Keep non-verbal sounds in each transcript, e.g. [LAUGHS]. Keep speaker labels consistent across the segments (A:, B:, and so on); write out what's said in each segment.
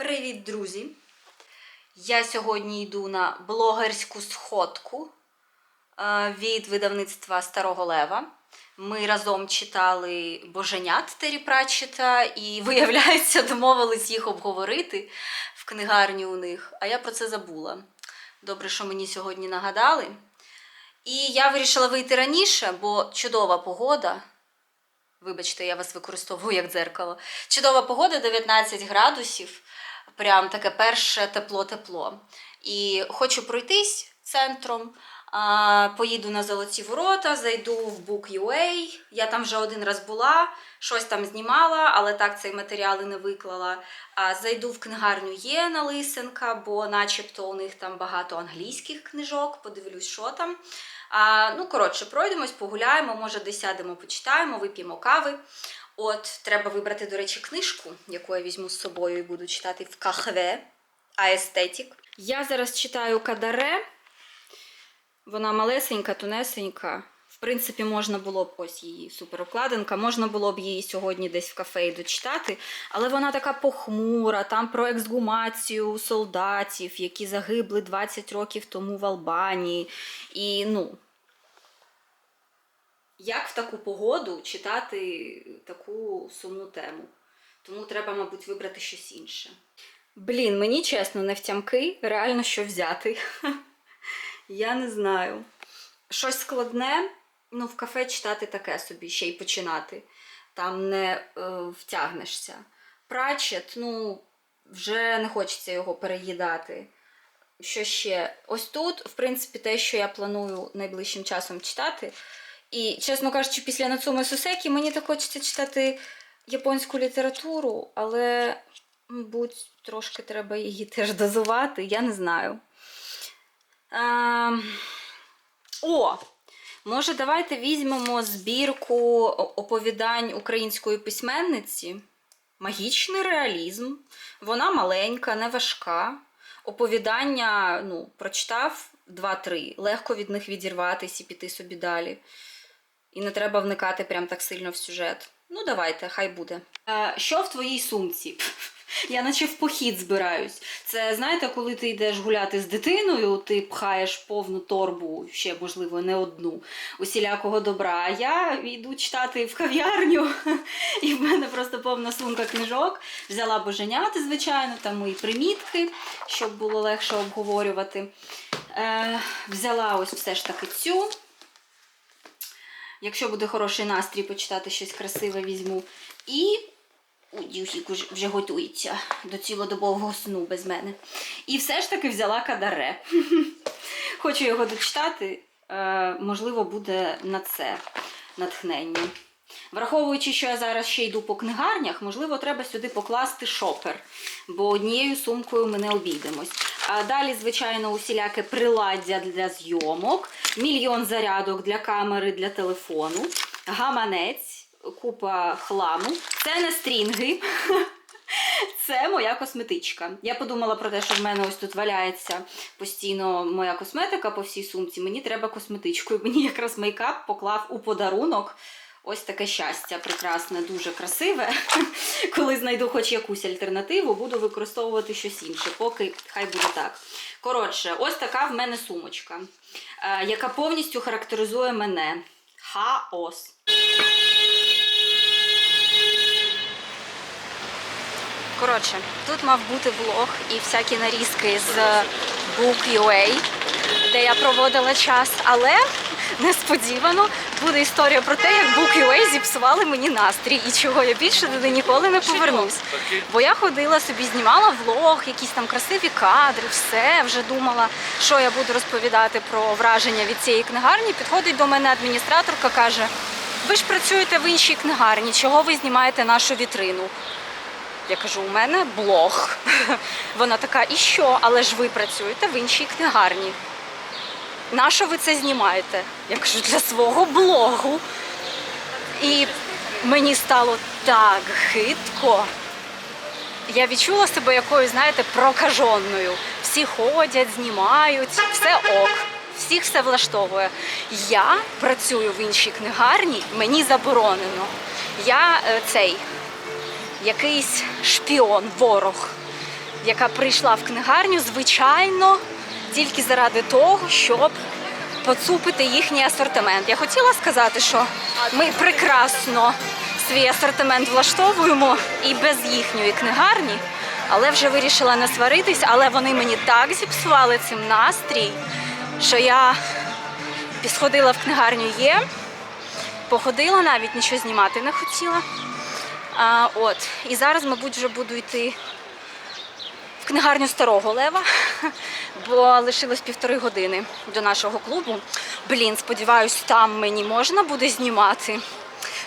A: Привіт, друзі! Я сьогодні йду на блогерську сходку е, від видавництва Старого Лева. Ми разом читали Боженят Террі Пратчета і, [LAUGHS] виявляється, домовились їх обговорити в книгарні у них. А я про це забула. Добре, що мені сьогодні нагадали. І я вирішила вийти раніше, бо чудова погода. Вибачте, я вас використовую як дзеркало. Чудова погода, 19 градусів. Прям таке перше тепло-тепло. І хочу пройтись центром. Поїду на Золоті Ворота, зайду в Book.ua. Я там вже один раз була, щось там знімала, але так цей матеріал і не виклала. Зайду в книгарню Єна Лисенка, бо начебто у них там багато англійських книжок. Подивлюсь, що там. Ну, коротше, пройдемось, погуляємо, може, десь сядемо, почитаємо, вип'ємо кави. От, треба вибрати, до речі, книжку, яку я візьму з собою і буду читати в кахве Аестетік. Я зараз читаю Кадаре. Вона малесенька, тунесенька. В принципі, можна було б ось її суперокладинка, можна було б її сьогодні десь в кафе дочитати, але вона така похмура, там про ексгумацію солдатів, які загибли 20 років тому в Албанії. І ну, як в таку погоду читати таку сумну тему? Тому треба, мабуть, вибрати щось інше. Блін, мені чесно, не втямки, реально що взяти. Я не знаю. Щось складне, ну, в кафе читати таке собі, ще й починати. Там не е, втягнешся. Прачет, ну, вже не хочеться його переїдати. Що ще? Ось тут, в принципі, те, що я планую найближчим часом читати. І, чесно кажучи, після Нацуми Сусекі мені так хочеться читати японську літературу, але, мабуть, трошки треба її теж дозувати, я не знаю. Ем, О! Може, давайте візьмемо збірку оповідань української письменниці. Магічний реалізм. Вона маленька, не важка. Оповідання, ну, прочитав 2-3. Легко від них відірватися і піти собі далі. І не треба вникати прям так сильно в сюжет. Ну, давайте, хай буде. Е, що в твоїй сумці? [LAUGHS] Я наче в похід збираюсь. Це знаєте, коли ти йдеш гуляти з дитиною, ти пхаєш повну торбу, ще, можливо, не одну, усілякого добра. А я йду читати в кав'ярню, [LAUGHS] і в мене просто повна сумка книжок. Взяла боженяти, звичайно, там мої примітки, щоб було легше обговорювати. Е, взяла ось все ж таки цю. Якщо буде хороший настрій, почитати щось красиве візьму. І У Юсік вже готується до цілодобового сну без мене. І все ж таки взяла кадаре. [LAUGHS] Хочу його дочитати. Е, можливо, буде на це натхнення. Враховуючи, що я зараз ще йду по книгарнях, можливо, треба сюди покласти шопер, бо однією сумкою ми не обійдемось. А далі, звичайно, усіляке приладдя для зйомок, мільйон зарядок для камери, для телефону, гаманець, купа хламу. Це не стрінги. [LAUGHS] Це моя косметичка. Я подумала про те, що в мене ось тут валяється постійно моя косметика по всій сумці. Мені треба косметичку. І мені якраз мейкап поклав у подарунок. Ось таке щастя, прекрасне, дуже красиве. [LAUGHS] Коли знайду хоч якусь альтернативу, буду використовувати щось інше, поки хай буде так. Коротше, ось така в мене сумочка, е, яка повністю характеризує мене. Хаос. Коротше, тут мав бути влог і всякі нарізки з Book.ua, де я проводила час, але несподівано буде історія про те, як Book.ua зіпсували мені настрій і чого я більше туди ніколи не повернусь. Бо я ходила собі, знімала влог, якісь там красиві кадри, все вже думала, що я буду розповідати про враження від цієї книгарні. Підходить до мене адміністраторка, каже: ви ж працюєте в іншій книгарні, чого ви знімаєте нашу вітрину? Я кажу, у мене блог. [LAUGHS] Вона така, і що? Але ж ви працюєте в іншій книгарні. Нащо ви це знімаєте? Я кажу, для свого блогу. І мені стало так гидко. Я відчула себе якоюсь, знаєте, прокаженною. Всі ходять, знімають, все ок. Всіх все влаштовує. Я працюю в іншій книгарні, мені заборонено. Я е, цей якийсь шпіон, ворог. яка прийшла в книгарню, звичайно, тільки заради того, щоб поцупити їхній асортимент. Я хотіла сказати, що ми прекрасно свій асортимент влаштовуємо і без їхньої книгарні, але вже вирішила не сваритись, але вони мені так зіпсували цим настрій, що я сходила в книгарню є, походила навіть нічого знімати не хотіла. А, от. І зараз, мабуть, вже буду йти книгарню Старого Лева, [LAUGHS] бо лишилось півтори години до нашого клубу. Блін, сподіваюсь, там мені можна буде знімати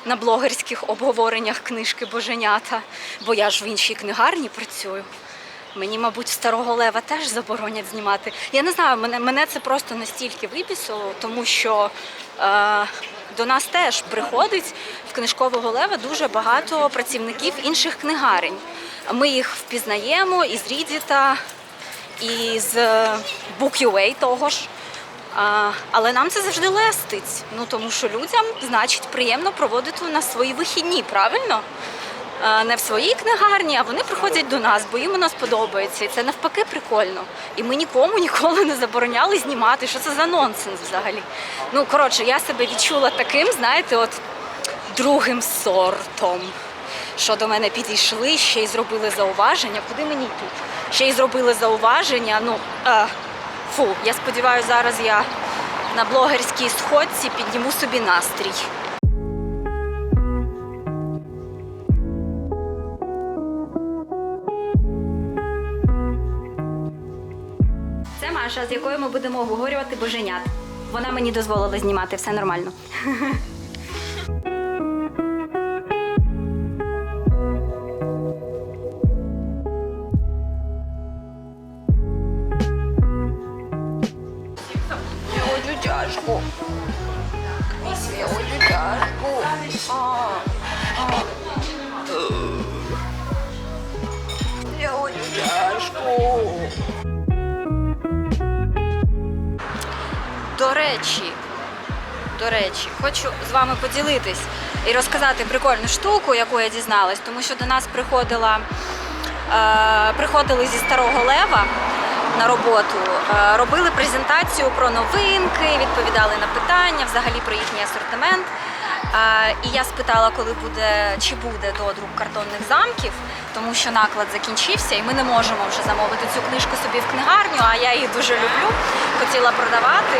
A: на блогерських обговореннях книжки Боженята, бо я ж в іншій книгарні працюю. Мені, мабуть, старого лева теж заборонять знімати. Я не знаю, мене, мене це просто настільки вибісило, тому що е, до нас теж приходить в книжкового лева дуже багато працівників інших книгарень. Ми їх впізнаємо із Рідіта, із е, Book.ua того ж. Але нам це завжди лестить. Ну тому що людям, значить, приємно проводити нас свої вихідні, правильно? Не в своїй книгарні, а вони приходять до нас, бо їм у нас подобається. І це навпаки прикольно. І ми нікому ніколи не забороняли знімати. Що це за нонсенс взагалі? Ну, коротше, я себе відчула таким, знаєте, от другим сортом. Що до мене підійшли, ще й зробили зауваження. Куди мені йти? Ще й зробили зауваження. Ну, е, фу, я сподіваюся, зараз я на блогерській сходці підніму собі настрій. З якою ми будемо обговорювати боженят. Вона мені дозволила знімати, все нормально. [LAUGHS] речі, до речі, хочу з вами поділитись і розказати прикольну штуку, яку я дізналась, тому що до нас приходила, е, приходили зі старого лева на роботу, е, робили презентацію про новинки, відповідали на питання, взагалі про їхній асортимент. І я спитала, коли буде чи буде додрук картонних замків, тому що наклад закінчився, і ми не можемо вже замовити цю книжку собі в книгарню, а я її дуже люблю, хотіла продавати.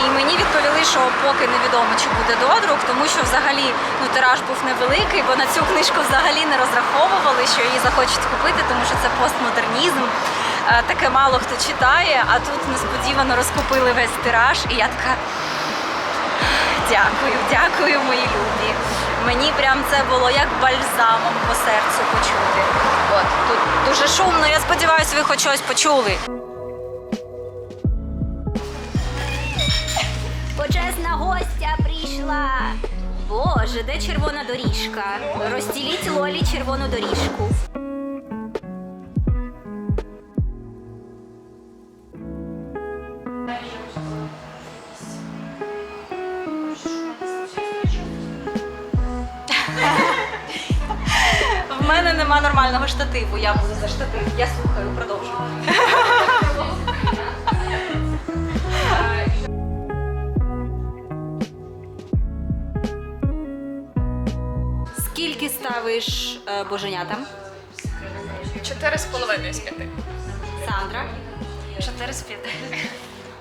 A: І мені відповіли, що поки невідомо, чи буде додрук, тому що взагалі ну, тираж був невеликий, бо на цю книжку взагалі не розраховували, що її захочуть купити, тому що це постмодернізм. Таке мало хто читає, а тут несподівано розкупили весь тираж, і я така. Дякую, дякую, мої любі. Мені прям це було як бальзамом по серцю почути. От тут дуже шумно. Я сподіваюся, ви хоч щось почули. Почесна гостя прийшла. Боже, де червона доріжка? Розділіть лолі червону доріжку. Нема нормального штативу. Я буду за штатив. Я слухаю, продовжую. Скільки ставиш е, боженятам?
B: Чотири з половиною з п'яти.
A: Сандра,
B: Чотири з п'яти.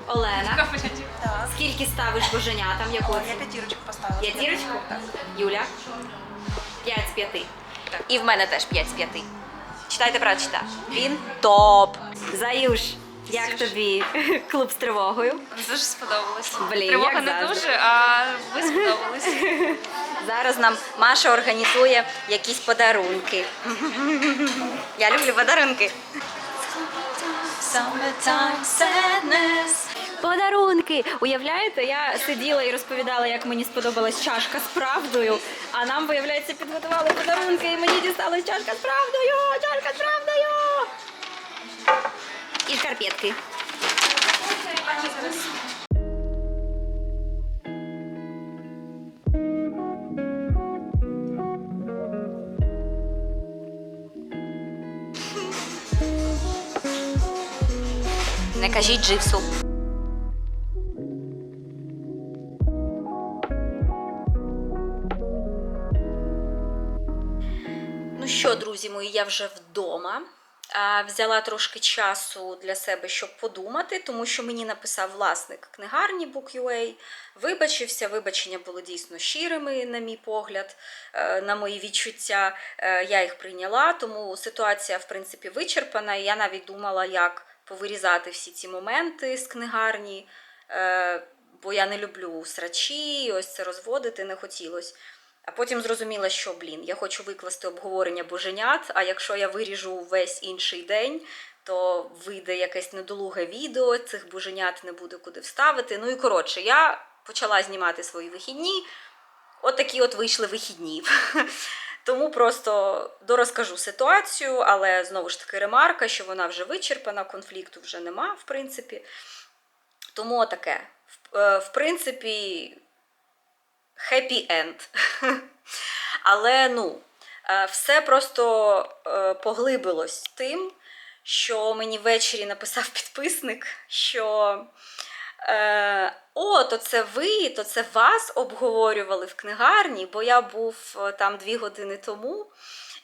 A: Олена.
B: Так.
A: Скільки ставиш боженятам? Яку
B: Я
A: оцінку?
B: п'ятірочку поставила.
A: П'ятірочку? Юля? П'ять з п'яти. І в мене теж п'ять з п'яти. Читайте прочита. Він топ. Заюш, як тобі [LAUGHS] клуб з тривогою?
B: Дуже сподобалось.
A: Блін,
B: Тривога
A: як
B: не
A: завжди.
B: дуже, а ви сподобались. [LAUGHS]
A: Зараз нам Маша організує якісь подарунки. [LAUGHS] Я люблю подарунки. Подарунки! Уявляєте, я сиділа і розповідала, як мені сподобалась чашка з правдою, а нам, виявляється, підготували подарунки, і мені дісталась чашка з правдою! Чашка з правдою! І шкарпетки. Не кажіть дживсу. Я вже вдома. Взяла трошки часу для себе, щоб подумати, тому що мені написав власник книгарні Book.ua, вибачився. Вибачення були дійсно щирими, на мій погляд, е, на мої відчуття. Е, Я їх прийняла, тому ситуація, в принципі, вичерпана. Я навіть думала, як повирізати всі ці моменти з книгарні, е, бо я не люблю срачі, ось це розводити не хотілося. А потім зрозуміла, що блін, я хочу викласти обговорення боженят. А якщо я виріжу весь інший день, то вийде якесь недолуге відео, цих боженят не буде куди вставити. Ну і коротше, я почала знімати свої вихідні. От такі от вийшли вихідні. [LAUGHS] Тому просто дорозкажу ситуацію, але знову ж таки ремарка, що вона вже вичерпана, конфлікту вже нема, в принципі. Тому отаке. В, е, в принципі, happy end. [LAUGHS] Але ну, е, все просто е, поглибилось тим, що мені ввечері написав [LAUGHS] підписник, що е, о, то це ви, то це вас обговорювали в книгарні, бо я був там дві години тому.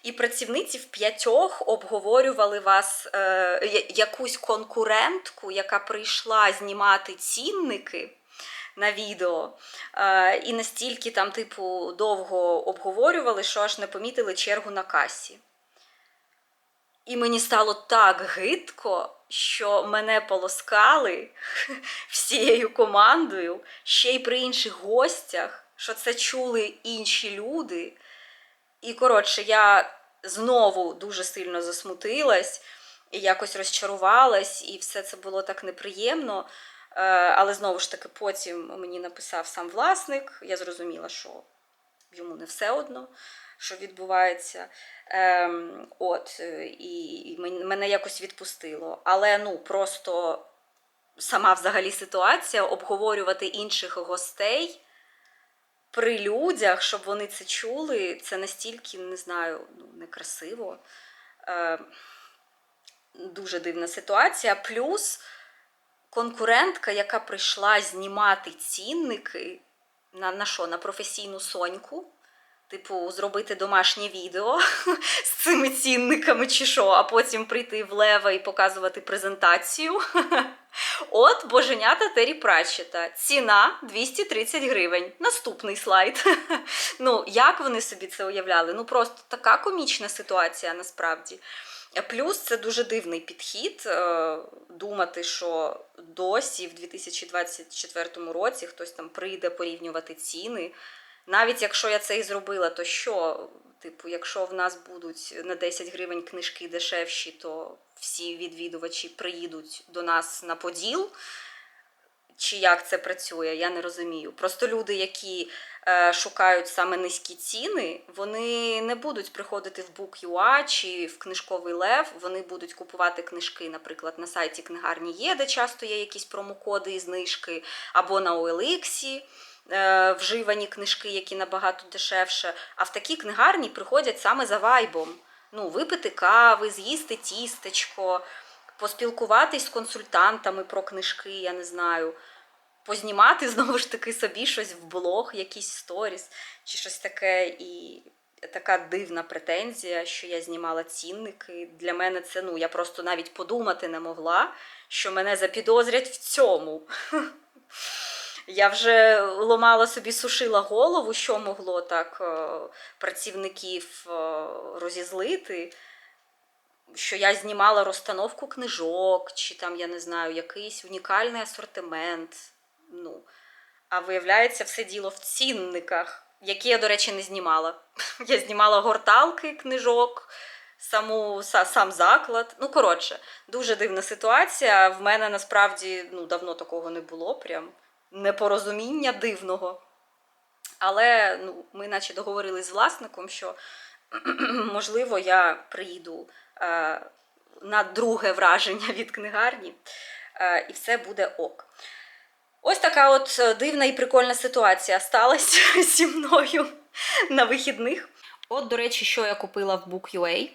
A: І працівниці в п'ятьох обговорювали вас е, якусь конкурентку, яка прийшла знімати цінники на відео. Е, і настільки там, типу, довго обговорювали, що аж не помітили чергу на касі. І мені стало так гидко, що мене полоскали [LAUGHS] всією командою, ще й при інших гостях, що це чули інші люди. І коротше, я знову дуже сильно засмутилась і якось розчарувалась, і все це було так неприємно. Е, Але знову ж таки, потім мені написав сам власник. Я зрозуміла, що йому не все одно, що відбувається. Ем, от, е, і мене якось відпустило. Але ну просто сама взагалі ситуація обговорювати інших гостей при людях, щоб вони це чули, це настільки, не знаю, ну, некрасиво. Е, дуже дивна ситуація. Плюс конкурентка, яка прийшла знімати цінники на, на що? На професійну соньку. Типу, зробити домашнє відео [LAUGHS] з цими цінниками чи що, а потім прийти в Лева і показувати презентацію. [LAUGHS] От боженята Террі Пратчета. Ціна 230 гривень. Наступний слайд. [LAUGHS] Ну, як вони собі це уявляли? Ну, просто така комічна ситуація насправді. Плюс це дуже дивний підхід е, думати, що досі в 2024 році хтось там прийде порівнювати ціни. Навіть якщо я це і зробила, то що? Типу, якщо в нас будуть на 10 гривень книжки дешевші, то всі відвідувачі приїдуть до нас на поділ. Чи як це працює, я не розумію. Просто люди, які е, шукають саме низькі ціни, вони не будуть приходити в Book.ua чи в книжковий лев. Вони будуть купувати книжки, наприклад, на сайті книгарні є, де часто є якісь промокоди і знижки, або на OLX. е, Вживані книжки, які набагато дешевше. А в такі книгарні приходять саме за вайбом. Ну, випити кави, з'їсти тістечко, поспілкуватись з консультантами про книжки, я не знаю познімати [LAUGHS] знову ж таки собі щось в блог, якийсь сторіс чи щось таке. І така дивна претензія, що я знімала цінники. Для мене це ну я просто навіть подумати не могла, що мене запідозрять в цьому. [LAUGHS] Я вже ломала собі, сушила голову, що могло так е, працівників е, розізлити що я знімала розстановку книжок, чи там, я не знаю, якийсь унікальний асортимент. Ну, а виявляється, все діло в цінниках, які я, до речі, не знімала. [LAUGHS] Я знімала горталки книжок, саму, сам заклад. Ну, коротше, дуже дивна ситуація. В мене насправді ну, давно такого не було. Прям непорозуміння дивного. Але ну, ми наче договорились з власником, що [CLEARS THROAT] можливо я приїду е, на друге враження від книгарні, е, і все буде ок. Ось така от е, дивна і прикольна ситуація сталася [LAUGHS] зі мною на вихідних. От, до речі, що я купила в Book.ua.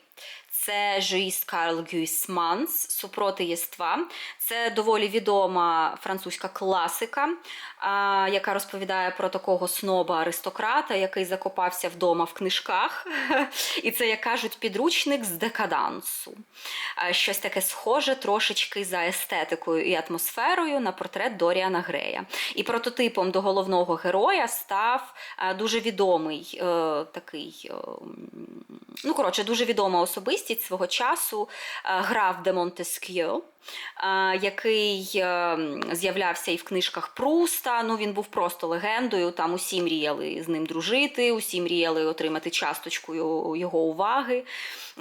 A: Це Жуїс Карл Гюйсманс Супроти єства. Це доволі відома французька класика, яка розповідає про такого сноба-аристократа, який закопався вдома в книжках. [LAUGHS] І це, як кажуть, підручник з декадансу. Щось таке схоже трошечки за естетикою і атмосферою на портрет Доріана Грея. І прототипом до головного героя став дуже відомий е, такий. е, Ну, коротше, дуже відома особистість свого часу е, граф де Монтескьо, який е, з'являвся і в книжках Пруста. Ну, він був просто легендою. Там усі мріяли з ним дружити, усі мріяли отримати часточку його- уваги.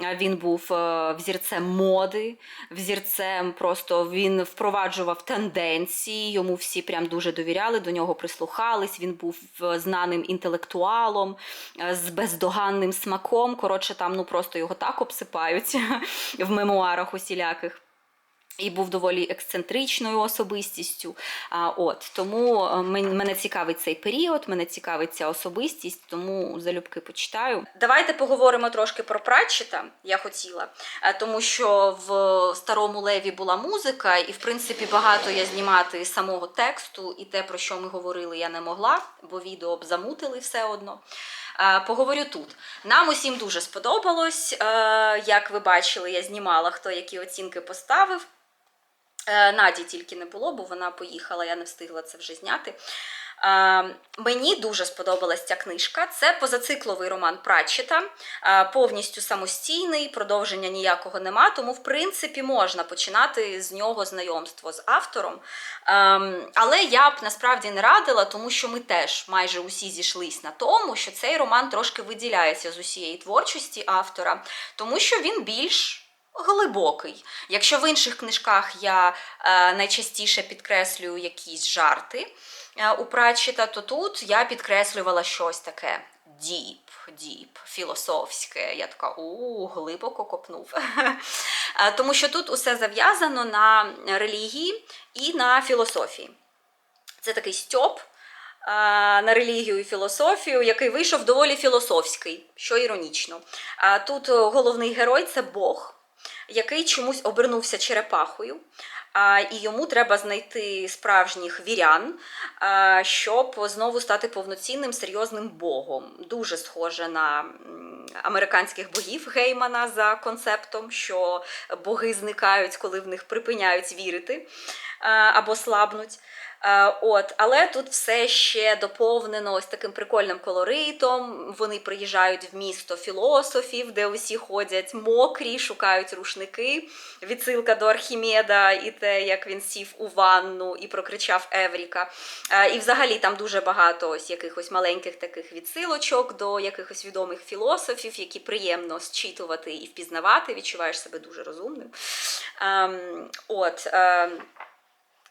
A: Е, Він був е, взірцем моди, взірцем просто він впроваджував тенденції. Йому всі прям дуже довіряли, до нього прислухались. Він був знаним інтелектуалом з бездоганним смаком. Коротше, там ну просто його так обсипають [LAUGHS] в мемуарах усіляких. І був доволі ексцентричною особистістю. А, от тому е, мене цікавить цей період, мене цікавить ця особистість, тому залюбки почитаю. Давайте поговоримо трошки про Пратчета, я хотіла, Е, тому що в старому леві була музика, і в принципі багато я знімати самого тексту, і те, про що ми говорили, я не могла, бо відео б замутили все одно. Е, Поговорю тут. Нам усім дуже сподобалось. Як ви бачили, я знімала, хто які оцінки поставив. Е, Наді тільки не було, бо вона поїхала, я не встигла це вже зняти. Е, Мені дуже сподобалась ця книжка. Це позацикловий роман Пратчета, е, повністю самостійний, продовження ніякого нема, тому, в принципі, можна починати з нього знайомство з автором. Ем, Але я б насправді не радила, тому що ми теж майже усі зійшлись на тому, що цей роман трошки виділяється з усієї творчості автора, тому що він більш глибокий. Якщо в інших книжках я е, найчастіше підкреслюю якісь жарти е, у Пратчета, то тут я підкреслювала щось таке діп, діп, філософське. Я така у глибоко копнув. [LAUGHS] Е, Тому що тут усе зав'язано на релігії і на філософії. Це такий стьоп на релігію і філософію, який вийшов доволі філософський, що іронічно. Тут головний герой це Бог, який чомусь обернувся черепахою. І йому треба знайти справжніх вірян, щоб знову стати повноцінним серйозним богом. Дуже схоже на американських богів Геймана за концептом, що боги зникають, коли в них припиняють вірити або слабнуть. Е, От, але тут все ще доповнено ось таким прикольним колоритом. Вони приїжджають в місто філософів, де усі ходять мокрі, шукають рушники. Відсилка до Архімеда і те, як він сів у ванну і прокричав Евріка. Е, І взагалі там дуже багато ось якихось маленьких таких відсилочок до якихось відомих філософів, які приємно зчитувати і впізнавати. Відчуваєш себе дуже розумним. Ем, От.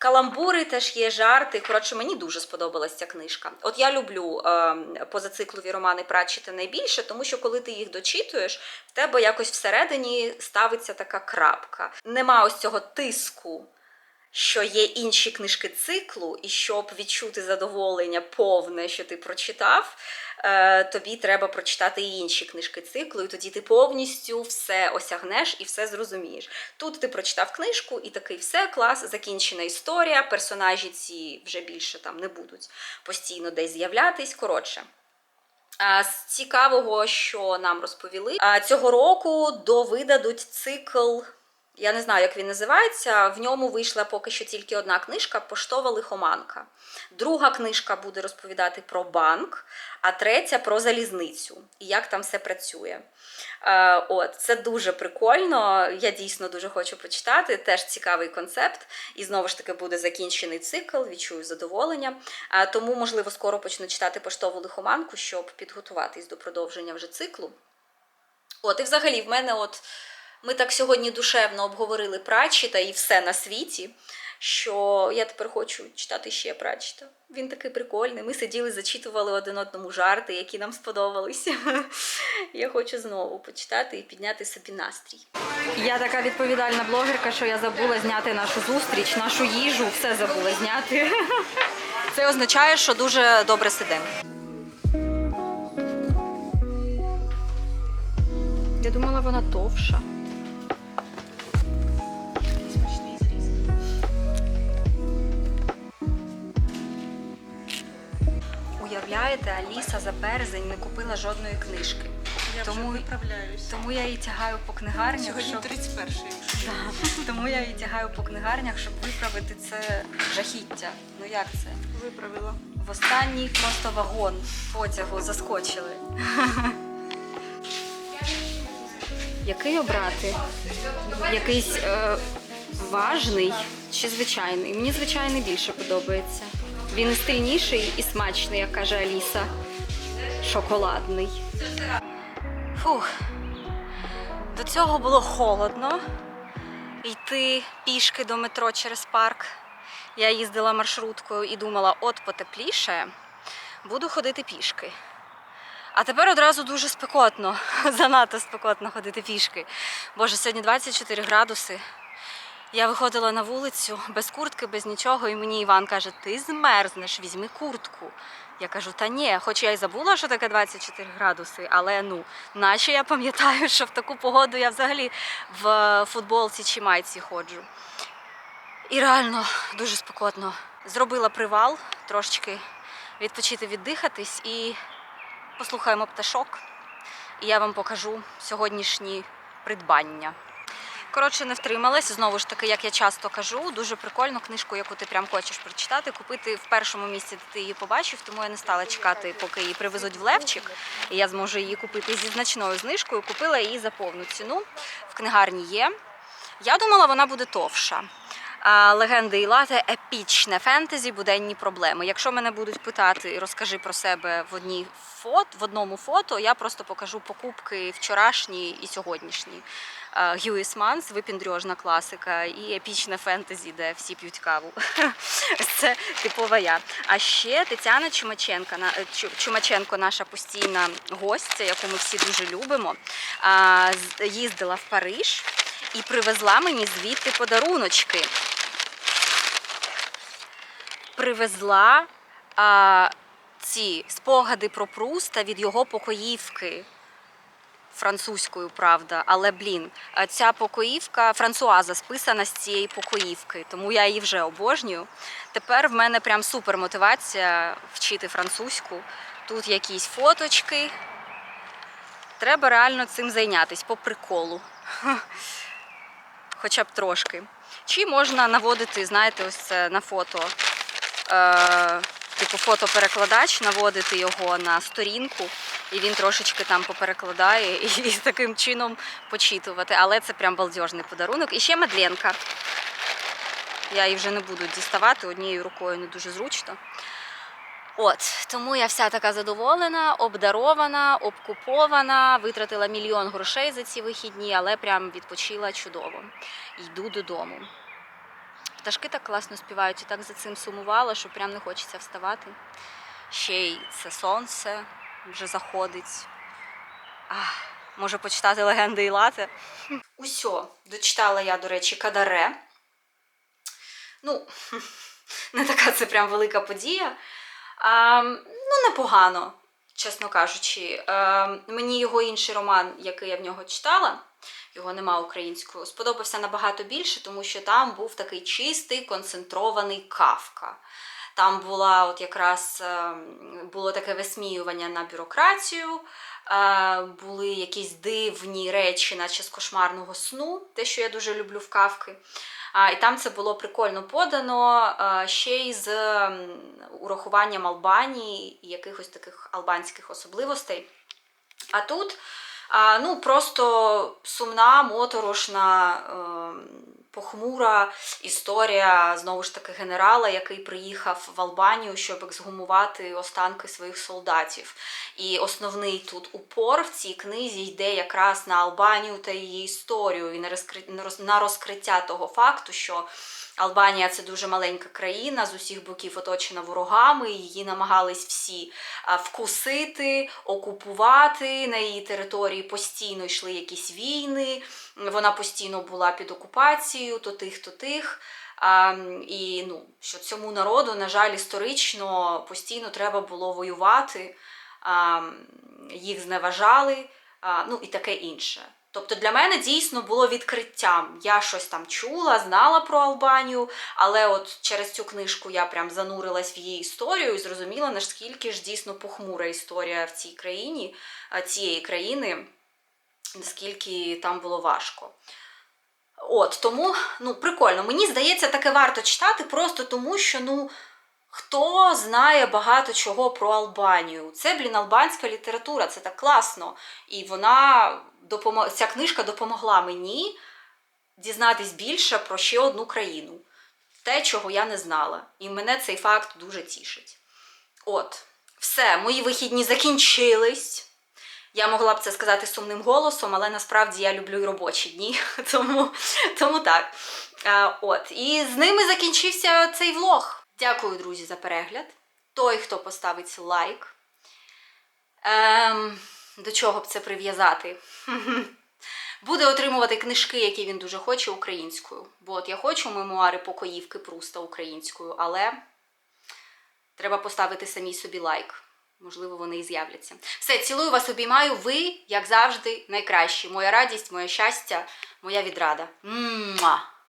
A: Каламбури теж є жарти. Коротше, мені дуже сподобалась ця книжка. От я люблю е, позациклові романи Пратчета найбільше, тому що коли ти їх дочитуєш, в тебе якось всередині ставиться така крапка. Нема ось цього тиску. Що є інші книжки циклу, і щоб відчути задоволення повне, що ти прочитав, тобі треба прочитати і інші книжки циклу, і тоді ти повністю все осягнеш і все зрозумієш. Тут ти прочитав книжку, і такий все клас, закінчена історія. Персонажі ці вже більше там не будуть постійно десь з'являтись. Коротше. З цікавого, що нам розповіли, цього року довидадуть цикл. Я не знаю, як він називається. В ньому вийшла поки що тільки одна книжка Поштова лихоманка. Друга книжка буде розповідати про банк, а третя про залізницю і як там все працює. Е, От, це дуже прикольно. Я дійсно дуже хочу прочитати. Теж цікавий концепт. І знову ж таки буде закінчений цикл, відчую задоволення. Е, Тому, можливо, скоро почну читати поштову лихоманку, щоб підготуватись до продовження вже циклу. От, і взагалі, в мене от. Ми так сьогодні душевно обговорили Пратчета і все на світі, що я тепер хочу читати ще Пратчета. Він такий прикольний. Ми сиділи, зачитували один одному жарти, які нам сподобалися. [LAUGHS] Я хочу знову почитати і підняти собі настрій. Я така відповідальна блогерка, що я забула зняти нашу зустріч, нашу їжу, все забула зняти. [LAUGHS] Це означає, що дуже добре сидимо. Я думала, вона товша. Пам'ятаєте, Аліса за березень не купила жодної книжки.
B: Я
A: Тому-
B: вже виправляюсь.
A: Тому я її тягаю по книгарнях,
B: Сьогодні
A: щоб
B: 31-й.
A: Да. тому я її тягаю по книгарнях, щоб виправити це жахіття. Ну як це?
B: Виправила.
A: В останній просто вагон потягу заскочили. Який обрати? Якийсь е, важний чи звичайний? Мені звичайний більше подобається. Він і стильніший, і смачний, як каже Аліса. Шоколадний. Фух. До цього було холодно. Йти пішки до метро через парк. Я їздила маршруткою і думала, от потепліше, буду ходити пішки. А тепер одразу дуже спекотно, [LAUGHS] занадто спекотно ходити пішки. Боже, сьогодні 24 градуси. Я виходила на вулицю без куртки, без нічого, і мені Іван каже: ти змерзнеш, візьми куртку. Я кажу, та ні, хоч я й забула, що таке 24 градуси, але ну, наче я пам'ятаю, що в таку погоду я взагалі в футболці чи майці ходжу. І реально дуже спекотно. Зробила привал, трошечки відпочити, віддихатись і послухаємо пташок. І я вам покажу сьогоднішні придбання. Коротше, не втрималась. Знову ж таки, як я часто кажу, дуже прикольну книжку, яку ти прям хочеш прочитати, купити в першому місці, де ти її побачив, тому я не стала чекати, поки її привезуть в Левчик, і я зможу її купити зі значною знижкою. Купила її за повну ціну. В книгарні є. Я думала, вона буде товша. Легенди і лати епічне фентезі, буденні проблеми. Якщо мене будуть питати, розкажи про себе в одній фото, в одному фото, я просто покажу покупки вчорашні і сьогоднішні. А, Гьюіс Манс, випіндрьожна класика і епічне фентезі, де всі п'ють каву. [LAUGHS] Це типова я. А ще Тетяна Чумаченко, на- е, Чумаченко, наша постійна гостя, яку ми всі дуже любимо, а, їздила в Париж і привезла мені звідти подаруночки. Привезла а, ці спогади про Пруста від його покоївки. Французькою, правда, але блін, а ця покоївка Франсуаза списана з цієї покоївки, тому я її вже обожнюю. Тепер в мене прям супер мотивація вчити французьку. Тут якісь фоточки. Треба реально цим зайнятися по приколу. [LAUGHS] Хоча б трошки. Чи можна наводити, знаєте, ось це на фото, е, типу фотоперекладач, наводити його на сторінку, і він трошечки там поперекладає і, [LAUGHS] і таким чином почитувати. Але це прям балдежний подарунок. І ще медленка. Я її вже не буду діставати однією рукою не дуже зручно. От, тому я вся така задоволена, обдарована, обкупована, витратила мільйон грошей за ці вихідні, але прям відпочила чудово. Йду додому. Пташки так класно співають і так за цим сумувала, що прям не хочеться вставати. Ще й це сонце вже заходить. Ах, може почитати легенди і лати. Усьо, дочитала я, до речі, Кадаре. Ну, [LAUGHS] не така це прям велика подія. А, ну, непогано, чесно кажучи. А, мені його інший роман, який я в нього читала, його нема українською, сподобався набагато більше, тому що там був такий чистий, концентрований кавка. Там була от якраз е, було таке висміювання на бюрократію, е, були якісь дивні речі, наче з кошмарного сну, те, що я дуже люблю в кавки. І там це було прикольно подано ще й з урахуванням Албанії і якихось таких албанських особливостей. А тут а, ну, просто сумна, моторошна, ем, похмура історія знову ж таки генерала, який приїхав в Албанію, щоб ексгумувати останки своїх солдатів. І основний тут упор в цій книзі йде якраз на Албанію та її історію, і на розкри- на роз- на розкриття того факту, що Албанія це дуже маленька країна, з усіх боків оточена ворогами. Її намагались всі вкусити, окупувати. На її території постійно йшли якісь війни. Вона постійно була під окупацією, то тих, то тих. І ну, що цьому народу, на жаль, історично постійно треба було воювати, їх зневажали, ну і таке інше. Тобто для мене дійсно було відкриттям. Я щось там чула, знала про Албанію, але от через цю книжку я прям занурилась в її історію і зрозуміла, наскільки ж дійсно похмура історія в цій країні, цієї країни, наскільки там було важко. От тому, ну, прикольно. Мені здається, таке варто читати просто тому, що ну. Хто знає багато чого про Албанію? Це, блін, албанська література, це так класно. І вона допомо... ця книжка допомогла мені дізнатись більше про ще одну країну. Те, чого я не знала. І мене цей факт дуже тішить. От, все, мої вихідні закінчились. Я могла б це сказати сумним голосом, але насправді я люблю і робочі дні, [LAUGHS] тому, тому так. А, от, і з ними закінчився цей влог. Дякую, друзі, за перегляд. Той, хто поставить лайк. Ем, до чого б це прив'язати? [LAUGHS] Буде отримувати книжки, які він дуже хоче українською. Бо от я хочу мемуари покоївки Пруста українською, але треба поставити самій собі лайк. Можливо, вони і з'являться. Все, цілую вас, обіймаю. Ви, як завжди, найкращі. Моя радість, моє щастя, моя відрада. Муа!